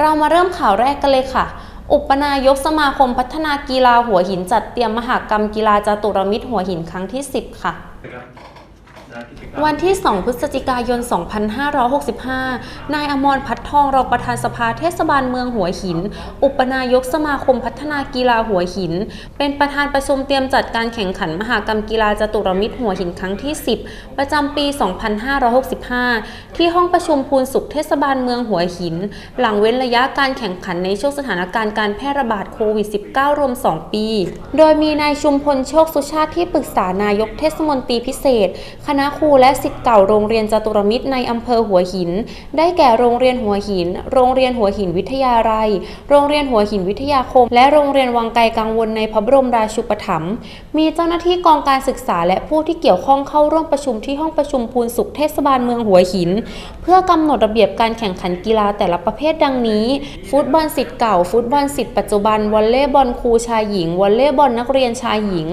เรามาเริ่มข่าวแรกกันเลยค่ะ อุปนายกสมาคมพัฒนากีฬาหัวหินจัดเตรียมมหากรรมกีฬาจาตุรมิตรหัวหินครั้งที่ 10 ค่ะ วันที่ 2 พฤศจิกายน 2565 นายอมรพัฒนทองรองประธานสภาเทศบาลเมืองหัวหิน อุปนายกสมาคมพัฒนากีฬาหัวหิน เป็นประธานประชุมเตรียมจัดการแข่งขันมหากรรมกีฬาจตุรมิตรหัวหินครั้งที่ 10 ประจำปี 2565 ที่ห้องประชุมพูนสุขเทศบาลเมืองหัวหิน หลังเว้นระยะการแข่งขันในช่วงสถานการณ์การแพร่ระบาดโควิด -19 รวม 2 ปี โดยมีนายชุมพลโชคสุชาติที่ปรึกษานายกเทศมนตรีพิเศษคณะครูและศิษย์เก่าโรงเรียนจตุรมิตรในอำเภอหัวหิน ได้แก่โรงเรียนหัวหิน โรงเรียนหัวหินวิทยาลัย โรงเรียนหัวหินวิทยาคม และโรงเรียนวังไกลกังวลในพระบรมราชูปถัมภ์ มีเจ้าหน้าที่กองการศึกษาและผู้ที่เกี่ยวข้องเข้าร่วมประชุมที่ห้องประชุมพูนสุขเทศบาลเมืองหัวหิน เพื่อกำหนดระเบียบการแข่งขันกีฬาแต่ละประเภทดังนี้ ฟุตบอลสิทธิ์เก่า ฟุตบอลสิทธิ์ปัจจุบัน วอลเลย์บอลครูชายหญิง วอลเลย์บอลนักเรียนชายหญิง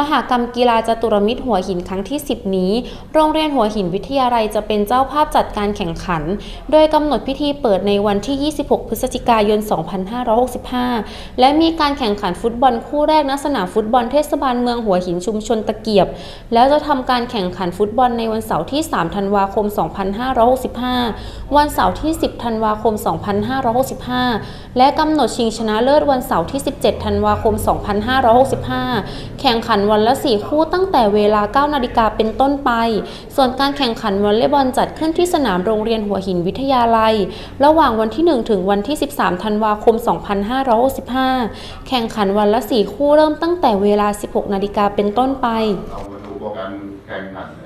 มหากรรมกีฬาจตุรมิตรหัวหินครั้งที่ 10 นี้ โรงเรียนหัวหินวิทยาลัยจะเป็นเจ้าภาพจัดการแข่งขัน โดยกำหนดพิธีเปิดในวันที่ 26 พฤศจิกายน 2565 และมีการแข่งขันฟุตบอลคู่แรกณสนามฟุตบอลเทศบาลเมืองหัวหินชุมชนตะเกียบ แล้วจะทำการแข่งขันฟุตบอลในวันเสาร์ที่ 3 ธันวาคม 2565 วันเสาร์ที่ 10 ธันวาคม 2565 และกำหนดชิงชนะเลิศวันเสาร์ที่ 17 ธันวาคม 2565 แข่งขันวันละ 4 คู่ตั้งแต่เวลา 9 นาฬิกาเป็นต้นไป ส่วนการแข่งขันวอลเลย์บอลจัดขึ้นที่สนามโรงเรียนหัวหินวิทยาลัย ระหว่างวันที่ 1 ถึงวันที่ 13 ธันวาคม 2565 แข่งขันวันละ 4 คู่เริ่มตั้งแต่เวลา 16 นาฬิกาเป็นต้นไปเอามาดูโปรแกรมแข่งขันใน